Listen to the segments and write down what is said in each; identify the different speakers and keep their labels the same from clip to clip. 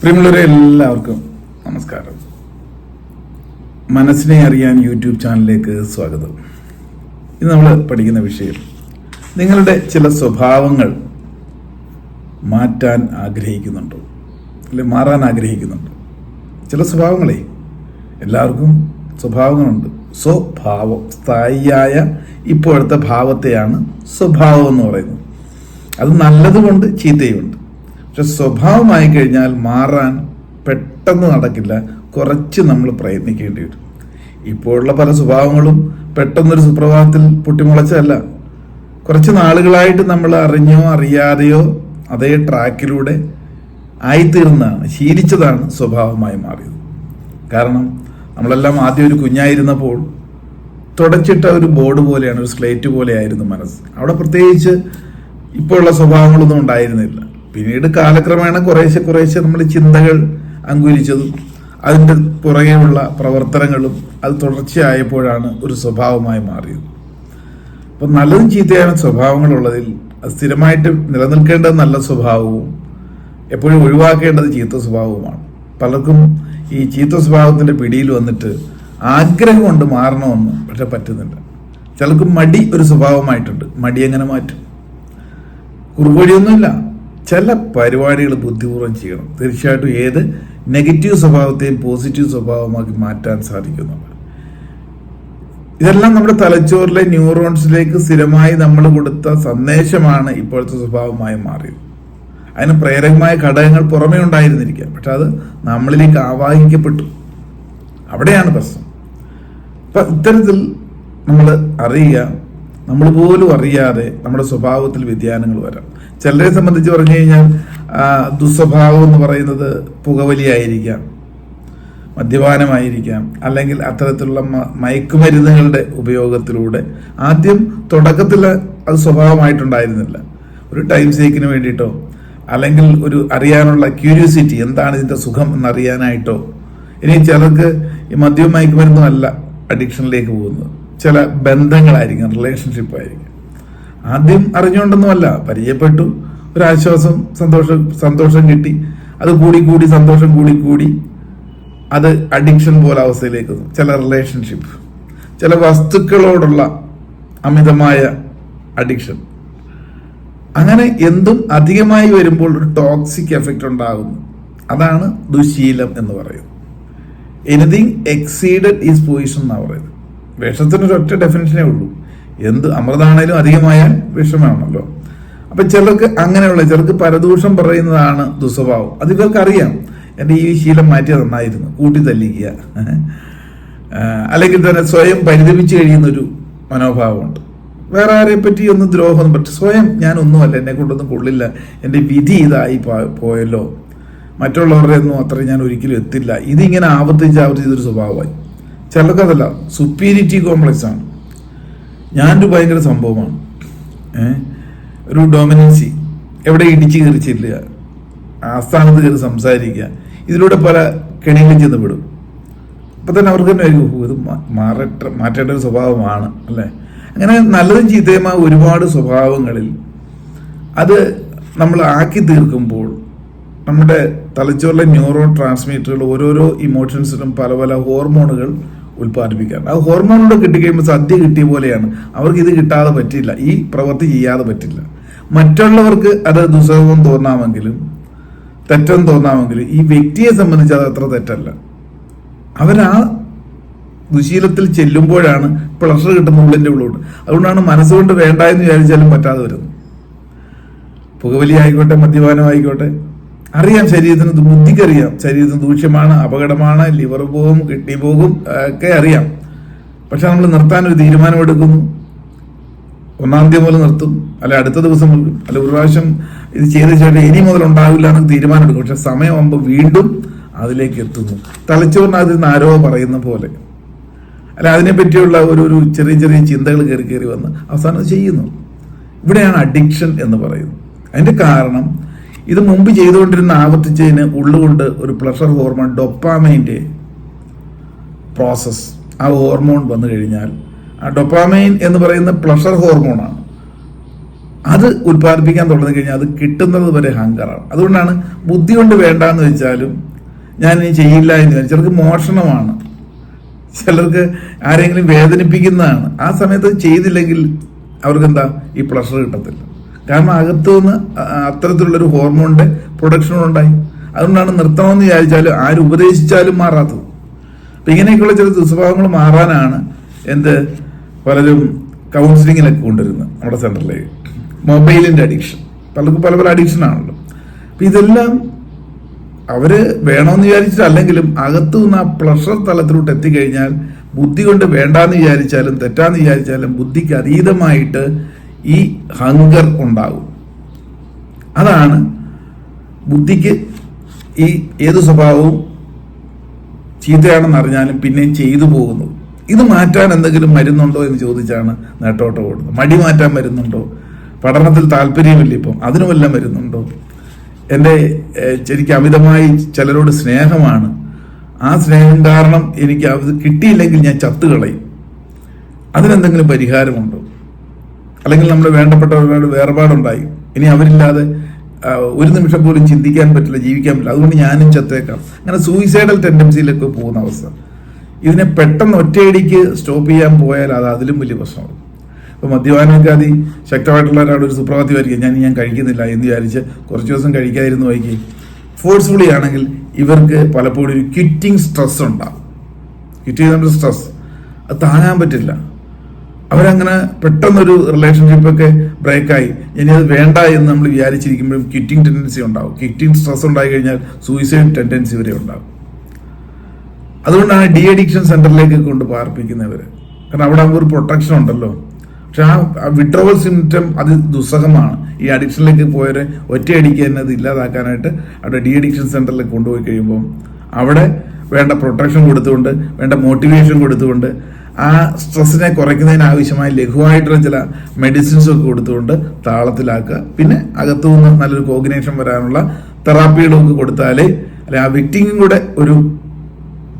Speaker 1: പ്രിയമുള്ളവരെ എല്ലാവർക്കും നമസ്കാരം. മനസ്സിനെ അറിയാൻ യൂട്യൂബ് ചാനലിലേക്ക് സ്വാഗതം. ഇന്ന് നമ്മൾ പഠിക്കുന്ന വിഷയം നിങ്ങളുടെ ചില സ്വഭാവങ്ങൾ മാറ്റാൻ ആഗ്രഹിക്കുന്നുണ്ടോ? അല്ലെ മാറാൻ ആഗ്രഹിക്കുന്നുണ്ടോ? ചില സ്വഭാവങ്ങളെ എല്ലാവർക്കും സ്വഭാവങ്ങളുണ്ട്. സ്വഭാവം സ്ഥായിയായ ഇപ്പോഴത്തെ ഭാവത്തെയാണ് സ്വഭാവം എന്ന് പറയുന്നത്. അത് നല്ലതുകൊണ്ട് ചീത്തയുമുണ്ട് പക്ഷെ സ്വഭാവമായി കഴിഞ്ഞാൽ മാറാൻ പെട്ടെന്ന് നടക്കില്ല. കുറച്ച് നമ്മൾ പ്രയത്നിക്കേണ്ടി വരും. ഇപ്പോഴുള്ള പല സ്വഭാവങ്ങളും പെട്ടെന്നൊരു സുപ്രഭാതത്തിൽ പൊട്ടിമുളച്ചതല്ല. കുറച്ച് നാളുകളായിട്ട് നമ്മൾ അറിഞ്ഞോ അറിയാതെയോ അതേ ട്രാക്കിലൂടെ ആയിത്തീർന്നതാണ് ശീലിച്ചതാണ് സ്വഭാവമായി മാറിയത്. കാരണം നമ്മളെല്ലാം ആദ്യം ഒരു കുഞ്ഞായിരുന്നപ്പോൾ തുടച്ചിട്ട ഒരു ബോർഡ് പോലെയാണ് ഒരു സ്ലേറ്റ് പോലെയായിരുന്നു മനസ്സ്. അവിടെ പ്രത്യേകിച്ച് ഇപ്പോഴുള്ള സ്വഭാവങ്ങളൊന്നും ഉണ്ടായിരുന്നില്ല. പിന്നീട് കാലക്രമേണ കുറേശ്ശെ കുറേശ്ശെ നമ്മൾ ചിന്തകൾ അങ്കുലിച്ചതും അതിന്റെ പുറകെയുള്ള പ്രവർത്തനങ്ങളും അത് തുടർച്ചയായപ്പോഴാണ് ഒരു സ്വഭാവമായി മാറിയത്. അപ്പം നല്ലതും ചീത്തയായ സ്വഭാവങ്ങളുള്ളതിൽ സ്ഥിരമായിട്ട് നിലനിൽക്കേണ്ടത് നല്ല സ്വഭാവവും എപ്പോഴും ഒഴിവാക്കേണ്ടത് ചീത്ത സ്വഭാവവുമാണ്. പലർക്കും ഈ ചീത്ത സ്വഭാവത്തിന്റെ പിടിയിൽ വന്നിട്ട് ആഗ്രഹം കൊണ്ട് മാറണമെന്ന് പക്ഷെ പറ്റുന്നില്ല. ചിലർക്ക് മടി ഒരു സ്വഭാവമായിട്ടുണ്ട്. മടി എങ്ങനെ മാറ്റും? കുറുവഴിയൊന്നുമില്ല ചില പരിപാടികൾ ബുദ്ധിപൂർവം ചെയ്യണം. തീർച്ചയായിട്ടും ഏത് നെഗറ്റീവ് സ്വഭാവത്തെയും പോസിറ്റീവ് സ്വഭാവമാക്കി മാറ്റാൻ സാധിക്കുന്നുണ്ട് ഇതെല്ലാം നമ്മുടെ തലച്ചോറിലെ ന്യൂറോൺസിലേക്ക് സ്ഥിരമായി നമ്മൾ കൊടുത്ത സന്ദേശമാണ് ഇപ്പോഴത്തെ സ്വഭാവമായി മാറിയത്. അതിന് പ്രേരകമായ ഘടകങ്ങൾ പുറമേ ഉണ്ടായിരുന്നിരിക്കുക പക്ഷെ അത് നമ്മളിലേക്ക് ആവാഹിക്കപ്പെട്ടു. അവിടെയാണ് പ്രശ്നം. അപ്പൊ ഇത്തരത്തിൽ നമ്മൾ അറിയുക നമ്മൾ പോലും അറിയാതെ നമ്മുടെ സ്വഭാവത്തിൽ വ്യതിയാനങ്ങൾ വരാം. ചിലരെ സംബന്ധിച്ച് പറഞ്ഞു കഴിഞ്ഞാൽ ദുസ്വഭാവം എന്ന് പറയുന്നത് പുകവലിയായിരിക്കാം മദ്യപാനമായിരിക്കാം അല്ലെങ്കിൽ അത്തരത്തിലുള്ള മയക്കുമരുന്നുകളുടെ ഉപയോഗത്തിലൂടെ ആദ്യം തുടക്കത്തിൽ അത് സ്വഭാവമായിട്ടുണ്ടായിരുന്നില്ല. ഒരു ടൈം സേക്കിന് വേണ്ടിയിട്ടോ അല്ലെങ്കിൽ ഒരു അറിയാനുള്ള ക്യൂരിയോസിറ്റി എന്താണ് ഇതിന്റെ സുഖം എന്നറിയാനായിട്ടോ ഇനി ചിലർക്ക് ഈ മദ്യവും മയക്കുമരുന്നും അല്ല അഡിക്ഷനിലേക്ക് പോകുന്നത്. ചില ബന്ധങ്ങളായിരിക്കും റിലേഷൻഷിപ്പ് ആയിരിക്കും ആദ്യം അറിഞ്ഞുകൊണ്ടൊന്നുമല്ല പരിചയപ്പെട്ടു ഒരാശ്വാസം സന്തോഷം സന്തോഷം കിട്ടി അത് കൂടി കൂടി സന്തോഷം കൂടി കൂടി അത് അഡിക്ഷൻ പോലെ അവസ്ഥയിലേക്ക് ചില റിലേഷൻഷിപ്പ് ചില വസ്തുക്കളോടുള്ള അമിതമായ അഡിക്ഷൻ അങ്ങനെ എന്തും അധികമായി വരുമ്പോൾ ഒരു ടോക്സിക് എഫക്റ്റ് ഉണ്ടാകുന്നു. അതാണ് ദുശീലം എന്ന് പറയുന്നത്. എനിത്തിങ് എക്സീഡഡ് ഈസ് പൊസിഷൻ എന്നാണ് പറയുന്നത്. വിഷത്തിന് ഒരൊറ്റ ഡെഫിനേഷനേ ഉള്ളൂ. എന്ത് അമൃതാണേലും അധികമായാൽ വിഷമാണല്ലോ. അപ്പൊ ചിലർക്ക് അങ്ങനെയുള്ള ചിലർക്ക് പരദൂഷം പറയുന്നതാണ് ദുസ്വഭാവം. അത് ഇവർക്ക് അറിയാം എന്റെ ഈ ശീലം മാറ്റിയത് നന്നായിരുന്നു. കൂട്ടി തല്ലിക്കുക. അല്ലെങ്കിൽ തന്നെ സ്വയം പരിതപിച്ച് കഴിയുന്ന ഒരു മനോഭാവമുണ്ട്. വേറെ ആരെ പറ്റി ഒന്നും ദ്രോഹമൊന്നും പക്ഷെ സ്വയം ഞാനൊന്നുമല്ല എന്നെ കൊണ്ടൊന്നും കൊള്ളില്ല. എന്റെ വിധി ഇതായി പോയല്ലോ. മറ്റുള്ളവരുടെ ഒന്നും അത്ര ഞാൻ ഒരിക്കലും എത്തില്ല. ഇതിങ്ങനെ ആവർത്തിച്ച് ആവർത്തിച്ച് ഒരു സ്വഭാവമായി ചിലർക്കതല്ല സുപ്പീരിറ്റി കോംപ്ലക്സ് ആണ്. ഞാനൊരു ഭയങ്കര സംഭവമാണ്. ഒരു ഡൊമിനൻസി എവിടെ ഇടിച്ചു കയറി ചെല്ലുക ആസ്ഥാനത്ത് കയറി സംസാരിക്കുക. ഇതിലൂടെ പല കെണികളും വിടും അപ്പൊ തന്നെ അവർക്ക് തന്നെ ആയിരിക്കും, ഇത് മാറട്ട മാറ്റേണ്ട ഒരു സ്വഭാവമാണ് അല്ലേ? അങ്ങനെ നല്ലതും ചീത്തയുമായ ഒരുപാട് സ്വഭാവങ്ങളിൽ അത് നമ്മൾ ആക്കി തീർക്കുമ്പോൾ നമ്മുടെ തലച്ചോറിലെ ന്യൂറോ ട്രാൻസ്മിറ്ററുകൾ ഓരോരോ ഇമോഷൻസിനും പല പല ഹോർമോണുകൾ ഉൽപ്പാദിപ്പിക്കാറുണ്ട്. ആ ഹോർമോണുകൾ കിട്ടിക്കഴിയുമ്പോൾ സദ്യ കിട്ടിയ പോലെയാണ്. അവർക്ക് ഇത് കിട്ടാതെ പറ്റില്ല ഈ പ്രവൃത്തി ചെയ്യാതെ പറ്റില്ല. മറ്റുള്ളവർക്ക് അത് ദുസ്സഹവും തോന്നാമെങ്കിലും തെറ്റെന്ന് തോന്നാമെങ്കിലും ഈ വ്യക്തിയെ സംബന്ധിച്ച് അത് അത്ര തെറ്റല്ല. അവരാ ദുശീലത്തിൽ ചെല്ലുമ്പോഴാണ് പ്ലഷർ കിട്ടുന്ന ഉള്ളിന്റെ ഉള്ളോട്ട് അതുകൊണ്ടാണ് മനസ്സുകൊണ്ട് വേണ്ട എന്ന് വിചാരിച്ചാലും പറ്റാതെ വരുന്നത്. പുകവലി ആയിക്കോട്ടെ മദ്യപാനം ആയിക്കോട്ടെ അറിയാം ശരീരത്തിന് ബുദ്ധിക്കറിയാം. ശരീരത്തിന് ദൂഷ്യമാണ് അപകടമാണ് ലിവർ പോകും കിഡ്നി പോകും ഒക്കെ അറിയാം. പക്ഷെ നമ്മൾ നിർത്താൻ ഒരു തീരുമാനമെടുക്കുന്നു. ഒന്നാം തീയതി മുതൽ നിർത്തും. അല്ല അടുത്ത ദിവസം അല്ല ഒരു പ്രാവശ്യം ഇത് ചെയ്ത ശേഷം ഇനി മുതൽ ഉണ്ടാവില്ല എന്ന് തീരുമാനമെടുക്കും. പക്ഷെ സമയമാകുമ്പോൾ വീണ്ടും അതിലേക്ക് എത്തുന്നു. തലച്ചോറിന് അതിൽ നിന്ന് ആരോ പറയുന്ന പോലെ. അല്ല അതിനെ പറ്റിയുള്ള ഒരു ഒരു ചെറിയ ചെറിയ ചിന്തകൾ കയറി കയറി വന്ന് അവസാനം ചെയ്യുന്നു. ഇവിടെയാണ് അഡിക്ഷൻ എന്ന് പറയുന്നത്. അതിന്റെ കാരണം ഇത് മുമ്പ് ചെയ്തുകൊണ്ടിരുന്ന ആവർത്തിച്ചതിന് ഉള്ളുകൊണ്ട് ഒരു പ്ലഷർ ഹോർമോൺ ഡൊപ്പാമൈന്റെ പ്രോസസ്സ് ആ ഹോർമോൺ വന്നു കഴിഞ്ഞാൽ ആ ഡൊപ്പാമൈൻ എന്ന് പറയുന്ന പ്ലഷർ ഹോർമോണാണ് അത് ഉൽപ്പാദിപ്പിക്കാൻ തുടങ്ങി കഴിഞ്ഞാൽ അത് കിട്ടുന്നത് വരെ ഹങ്കറാണ് അതുകൊണ്ടാണ് ബുദ്ധി കൊണ്ട് വേണ്ടാന്ന് വെച്ചാലും ഞാൻ ഇനി ചെയ്യില്ല എന്ന് ചിലർക്ക് മോഷണമാണ്. ചിലർക്ക് ആരെങ്കിലും വേദനിപ്പിക്കുന്നതാണ്. ആ സമയത്ത് ചെയ്തില്ലെങ്കിൽ അവർക്ക് എന്താ ഈ പ്ലഷർ കിട്ടത്തില്ല. കാരണം അകത്തു നിന്ന് അത്തരത്തിലുള്ളൊരു ഹോർമോണിന്റെ പ്രൊഡക്ഷൻ ഉണ്ടായി. അതുകൊണ്ടാണ് നിർത്തണമെന്ന് വിചാരിച്ചാലും ആര് ഉപദേശിച്ചാലും മാറാത്തത്. അപ്പൊ ഇങ്ങനെയൊക്കെയുള്ള ചില ദുസ്വഭാവങ്ങൾ മാറാനാണ് എന്ത് പലരും കൗൺസിലിങ്ങിലൊക്കെ കൊണ്ടുവരുന്നത് നമ്മുടെ സെന്ററിലേക്ക് മൊബൈലിന്റെ അഡിക്ഷൻ പലർക്കും പല പല അഡിക്ഷൻ ആണല്ലോ. അപ്പൊ ഇതെല്ലാം അവർ വേണമെന്ന് വിചാരിച്ചിട്ടല്ലെങ്കിലും അകത്തു നിന്ന് ആ പ്ലഷർ തലത്തിലോട്ട് എത്തിക്കഴിഞ്ഞാൽ ബുദ്ധി കൊണ്ട് വേണ്ടാന്ന് വിചാരിച്ചാലും തെറ്റാന്ന് വിചാരിച്ചാലും ബുദ്ധിക്ക് അതീതമായിട്ട് ഈ ഹങ്കർ ഉണ്ടാകും അതാണ് ബുദ്ധിക്ക് ഈ ഏത് സ്വഭാവവും ചീത്തയാണെന്ന് അറിഞ്ഞാലും പിന്നെയും ചെയ്തു പോകുന്നു ഇത് മാറ്റാൻ എന്തെങ്കിലും മരുന്നുണ്ടോ എന്ന് ചോദിച്ചാണ് നേട്ടോട്ടം ഓടുന്നത്. മടി മാറ്റാൻ മരുന്നുണ്ടോ? പഠനത്തിൽ താല്പര്യമില്ല ഇപ്പം. അതിനു വല്ല മരുന്നുണ്ടോ? എന്റെ ശരിക്ക് അമിതമായി ചിലരോട് സ്നേഹമാണ്. ആ സ്നേഹം കാരണം എനിക്ക് അത് കിട്ടിയില്ലെങ്കിൽ ഞാൻ ചത്തുകളയും. അതിനെന്തെങ്കിലും പരിഹാരമുണ്ടോ? അല്ലെങ്കിൽ നമ്മൾ വേണ്ടപ്പെട്ടവരോട് വേർപാടുണ്ടായി. ഇനി അവരില്ലാതെ ഒരു നിമിഷം പോലും ചിന്തിക്കാൻ പറ്റില്ല ജീവിക്കാൻ പറ്റില്ല. അതുകൊണ്ട് ഞാനും ചത്തേക്കാം. അങ്ങനെ സൂയിസൈഡൽ ടെൻഡൻസിയിലൊക്കെ പോകുന്ന അവസ്ഥ. ഇതിനെ പെട്ടെന്ന് ഒറ്റയടിക്ക് സ്റ്റോപ്പ് ചെയ്യാൻ പോയാൽ അത് അതിലും വലിയ പ്രശ്നമാണ്. ഇപ്പോൾ മദ്യപാനക്കാതി ശക്തമായിട്ടുള്ള ഒരാൾ ഒരു സുപ്രഭാതി വരിക. ഞാൻ ഞാൻ കഴിക്കുന്നില്ല എന്ന് വിചാരിച്ച് കുറച്ച് ദിവസം കഴിക്കാതിരുന്നു വൈകി. ഫോഴ്സ്ഫുള്ളി ആണെങ്കിൽ ഇവർക്ക് പലപ്പോഴും ഒരു ക്വിറ്റിംഗ് സ്ട്രെസ് ഉണ്ടാകും. ക്വിറ്റ് ചെയ്യുന്ന സ്ട്രെസ് അത് താങ്ങാൻ പറ്റില്ല. അവരങ്ങനെ പെട്ടെന്നൊരു റിലേഷൻഷിപ്പ് ഒക്കെ ബ്രേക്കായി ഇനി അത് വേണ്ട എന്ന് നമ്മൾ വിചാരിച്ചിരിക്കുമ്പോഴും കിറ്റിംഗ് ടെൻഡൻസി ഉണ്ടാവും. കിറ്റിംഗ് സ്ട്രെസ് ഉണ്ടായി കഴിഞ്ഞാൽ സൂയിസൈഡ് ടെൻഡൻസി വരെ ഉണ്ടാവും. അതുകൊണ്ടാണ് ഡി അഡിക്ഷൻ സെന്ററിലേക്ക് കൊണ്ട് പാർപ്പിക്കുന്നവർ കാരണം അവിടെ ഒരു പ്രൊട്ടക്ഷൻ ഉണ്ടല്ലോ. പക്ഷെ ആ വിഡ്രോവൽ സിംറ്റം അത് ദുസ്സഹമാണ്. ഈ അഡിക്ഷനിലേക്ക് പോയവരെ ഒറ്റയടിക്ക് തന്നെ അത് ഇല്ലാതാക്കാനായിട്ട് അവിടെ ഡി അഡിക്ഷൻ സെന്ററിലേക്ക് കൊണ്ടുപോയി കഴിയുമ്പോൾ അവിടെ വേണ്ട പ്രൊട്ടക്ഷൻ കൊടുത്തുകൊണ്ട് വേണ്ട മോട്ടിവേഷൻ കൊടുത്തുകൊണ്ട് ആ സ്ട്രെസ്സിനെ കുറയ്ക്കുന്നതിന് ആവശ്യമായ ലഘുവായിട്ടുള്ള ചില മെഡിസിൻസ് ഒക്കെ കൊടുത്തുകൊണ്ട് താളത്തിലാക്കുക. പിന്നെ അകത്തു നിന്ന് നല്ലൊരു കോമ്പിനേഷൻ വരാനുള്ള തെറാപ്പികളൊക്കെ കൊടുത്താലേ അല്ലെ ആ വ്യക്തിക്കും കൂടെ ഒരു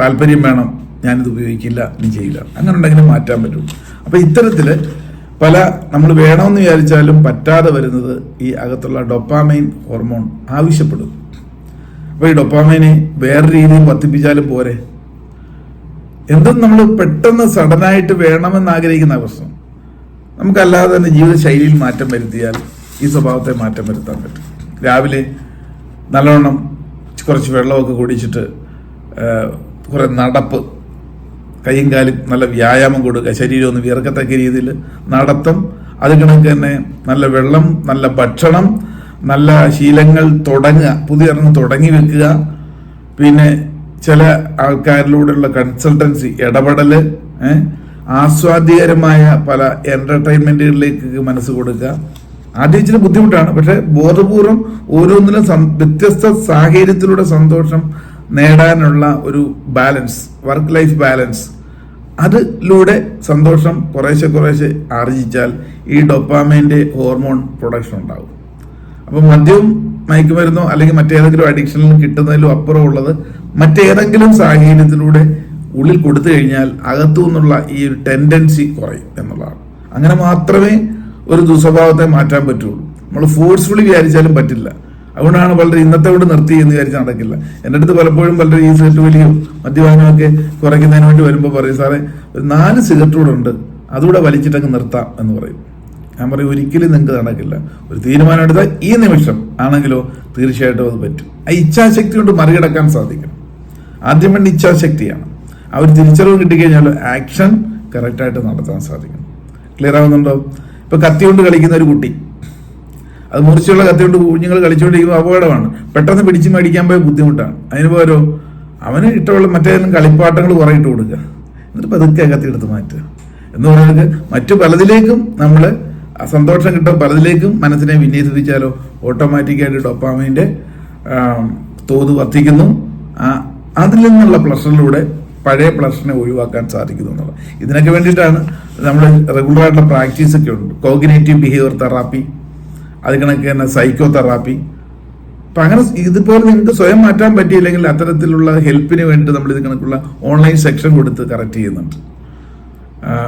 Speaker 1: താല്പര്യം വേണം. ഞാനിത് ഉപയോഗിക്കില്ല ഇനി ചെയ്യില്ല. അങ്ങനെ ഉണ്ടെങ്കിലും മാറ്റാൻ പറ്റും. അപ്പൊ ഇത്തരത്തിൽ പല നമ്മൾ വേണമെന്ന് വിചാരിച്ചാലും പറ്റാതെ വരുന്നത് ഈ അകത്തുള്ള ഡൊപ്പാമൈൻ ഹോർമോൺ ആവശ്യപ്പെടും. അപ്പൊ ഈ ഡൊപ്പാമൈനെ വേറെ രീതിയിൽ വർദ്ധിപ്പിച്ചാലും പോരെ? എന്തും നമ്മൾ പെട്ടെന്ന് സഡനായിട്ട് വേണമെന്ന് ആഗ്രഹിക്കുന്ന പ്രശ്നം നമുക്കല്ലാതെ തന്നെ ജീവിതശൈലിയിൽ മാറ്റം വരുത്തിയാൽ ഈ സ്വഭാവത്തെ മാറ്റം വരുത്താൻ പറ്റും. രാവിലെ നല്ലവണ്ണം കുറച്ച് വെള്ളമൊക്കെ കുടിച്ചിട്ട് കുറേ നടപ്പ് കൈയും കാലും നല്ല വ്യായാമം കൊടുക്കുക ശരീരം ഒന്ന് വിയർക്കത്തക്ക രീതിയിൽ നടത്തം അത് കണക്ക് തന്നെ നല്ല വെള്ളം നല്ല ഭക്ഷണം നല്ല ശീലങ്ങൾ തുടങ്ങുക പുതിയ തുടങ്ങി വെക്കുക. പിന്നെ ചില ആൾക്കാരിലൂടെയുള്ള കൺസൾട്ടൻസി ഇടപെടൽ ആസ്വാദ്യകരമായ പല എന്റർടൈൻമെന്റുകളിലേക്ക് മനസ്സ് കൊടുക്കുക. ആദ്യം ഇച്ചിരി ബുദ്ധിമുട്ടാണ്. പക്ഷെ ബോധപൂർവം ഓരോന്നിലും വ്യത്യസ്ത സാഹചര്യത്തിലൂടെ സന്തോഷം നേടാനുള്ള ഒരു ബാലൻസ് വർക്ക് ലൈഫ് ബാലൻസ് അതിലൂടെ സന്തോഷം കുറേശ്ശെ കുറേശ്ശെ ആർജിച്ചാൽ ഈ ഡൊപ്പാമൈന്റെ ഹോർമോൺ പ്രൊഡക്ഷൻ ഉണ്ടാകും അപ്പോൾ മദ്യവും മയക്കുമരുന്നോ അല്ലെങ്കിൽ മറ്റേതെങ്കിലും അഡിക്ഷനിൽ കിട്ടുന്നതിലും അപ്പുറം ഉള്ളത് മറ്റേതെങ്കിലും സാഹചര്യത്തിലൂടെ ഉള്ളിൽ കൊടുത്തു കഴിഞ്ഞാൽ അകത്തു നിന്നുള്ള ഈ ഒരു ടെൻഡൻസി കുറയും എന്നുള്ളതാണ്. അങ്ങനെ മാത്രമേ ഒരു ദുസ്വഭാവത്തെ മാറ്റാൻ പറ്റുള്ളൂ. നമ്മൾ ഫോഴ്സ്ഫുള്ളി വിചാരിച്ചാലും പറ്റില്ല. അതുകൊണ്ടാണ് പലരും ഇന്നത്തെ കൊണ്ട് നിർത്തി എന്ന് വിചാരിച്ച് നടക്കില്ല. എന്റെ അടുത്ത് പലപ്പോഴും പലരും ഈ സിഗരറ്റ് വലിയും മദ്യപാനമൊക്കെ കുറയ്ക്കുന്നതിന് വേണ്ടി വരുമ്പോൾ പറയും സാറേ ഒരു നാല് സിഗരറ്റ് ഉണ്ട്. അതുകൂടെ വലിച്ചിട്ടങ്ങ് നിർത്താം എന്ന് പറയും. ഞാൻ പറയും ഒരിക്കലും നിങ്ങൾക്ക് നടക്കില്ല. ഒരു തീരുമാനം എടുത്താൽ ഈ നിമിഷം ആണെങ്കിലോ തീർച്ചയായിട്ടും അത് പറ്റും. ആ ഇച്ഛാശക്തി കൊണ്ട് മറികടക്കാൻ സാധിക്കും ആദ്യം വേണ്ട ഇച്ഛാശക്തിയാണ്. ആ ഒരു തിരിച്ചറിവ് കിട്ടിക്കഴിഞ്ഞാൽ ആക്ഷൻ കറക്റ്റായിട്ട് നടത്താൻ സാധിക്കും. ക്ലിയർ ആവുന്നുണ്ടോ? ഇപ്പൊ കത്തി കൊണ്ട് കളിക്കുന്ന ഒരു കുട്ടി. അത് മുറിച്ചുള്ള കത്തി കൊണ്ട് കുഞ്ഞുങ്ങൾ കളിച്ചുകൊണ്ടിരിക്കുമ്പോൾ അപകടമാണ്. പെട്ടെന്ന് പിടിച്ച് മേടിക്കാൻ പോയ ബുദ്ധിമുട്ടാണ്. അതിന് പോരോ അവന് ഇഷ്ടമുള്ള മറ്റേതെങ്കിലും കളിപ്പാട്ടങ്ങൾ കുറേ ഇട്ട് കൊടുക്കുക. എന്നിട്ട് പതുക്കെ കത്തി എടുത്ത് മാറ്റുക. എന്ന് പറയുന്നത് മറ്റു പലതിലേക്കും നമ്മൾ സന്തോഷം കിട്ടും. പലതിലേക്കും മനസ്സിനെ വിന്യസിപ്പിച്ചാലോ ഓട്ടോമാറ്റിക്കായിട്ട് ഡൊപ്പാമൈന്റെ തോത് വർദ്ധിക്കുന്നു. ആ അതിൽ നിന്നുള്ള പ്ലഷറിലൂടെ പഴയ പ്ലഷറിനെ ഒഴിവാക്കാൻ സാധിക്കുന്നു എന്നുള്ളത്. ഇതിനൊക്കെ വേണ്ടിയിട്ടാണ് നമ്മൾ റെഗുലർ ആയിട്ടുള്ള പ്രാക്ടീസ് ഒക്കെ ഉണ്ട്. കോഗിനേറ്റീവ് ബിഹേവിയർ തെറാപ്പി അത് കണക്ക് തന്നെ സൈക്കോ തെറാപ്പി. അപ്പൊ അങ്ങനെ ഇതുപോലെ നിങ്ങൾക്ക് സ്വയം മാറ്റാൻ പറ്റിയില്ലെങ്കിൽ അത്തരത്തിലുള്ള ഹെൽപ്പിന് വേണ്ടി നമ്മൾ ഇത് കണക്കുള്ള ഓൺലൈൻ സെക്ഷൻ കൊടുത്ത് കറക്റ്റ് ചെയ്യുന്നുണ്ട്.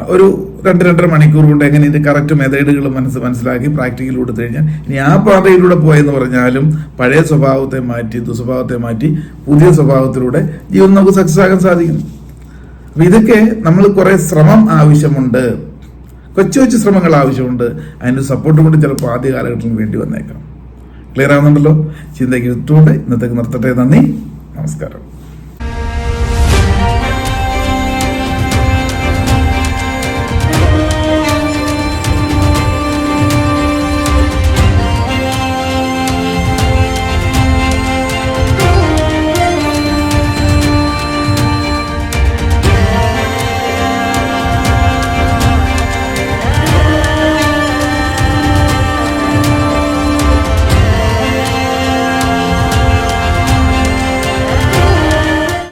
Speaker 1: ഒരു രണ്ട് രണ്ടര മണിക്കൂർ കൊണ്ട് എങ്ങനെ ഇത് കറക്റ്റ് മെത്തേഡുകൾ മനസ്സ് മനസ്സിലാക്കി പ്രാക്ടിക്കൽ കൊടുത്തു കഴിഞ്ഞാൽ ഇനി ആ പാതയിലൂടെ പോയെന്ന് പറഞ്ഞാലും പഴയ സ്വഭാവത്തെ മാറ്റി ദുസ്വഭാവത്തെ മാറ്റി പുതിയ സ്വഭാവത്തിലൂടെ ജീവിതം നമുക്ക് സക്സസ് ആകാൻ സാധിക്കും. അപ്പം ഇതൊക്കെ നമ്മൾ കുറേ ശ്രമം ആവശ്യമുണ്ട്. കൊച്ചു കൊച്ചു ശ്രമങ്ങൾ ആവശ്യമുണ്ട്. അതിന്റെ സപ്പോർട്ടും കൊണ്ട് ചിലപ്പോൾ ആദ്യ കാലഘട്ടത്തിൽ വേണ്ടി വന്നേക്കാം. ക്ലിയർ ആവുന്നുണ്ടല്ലോ? ചിന്തയ്ക്ക് ഇട്ടുകൊണ്ട് ഇന്നത്തേക്ക് നിർത്തട്ടെ. നന്ദി. നമസ്കാരം.